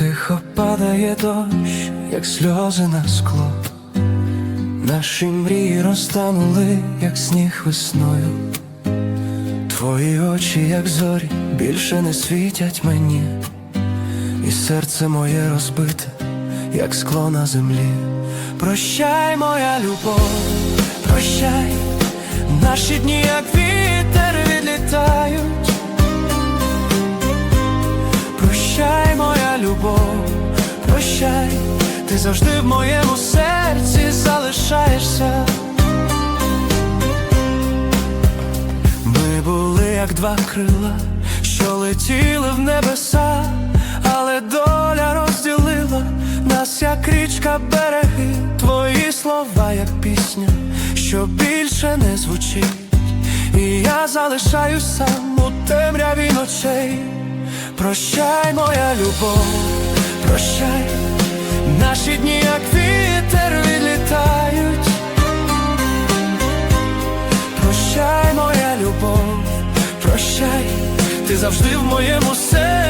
Тихо падає дощ, як сльози на скло. Наші мрії розтанули, як сніг весною. Твої очі, як зорі, більше не світять мені, і серце моє розбите, як скло на землі. Прощай, моя любов, прощай, наші дні, як вітер любов, прощай, ти завжди в моєму серці залишаєшся. Ми були як два крила, що летіли в небеса, але доля розділила нас, як річка береги, твої слова, як пісня, що більше не звучить. І я залишаюсь сам у темряві ночей. Прощай, моя любов, прощай, наші дні, як вітер відлітають. Прощай, моя любов, прощай, ти завжди в моєму серці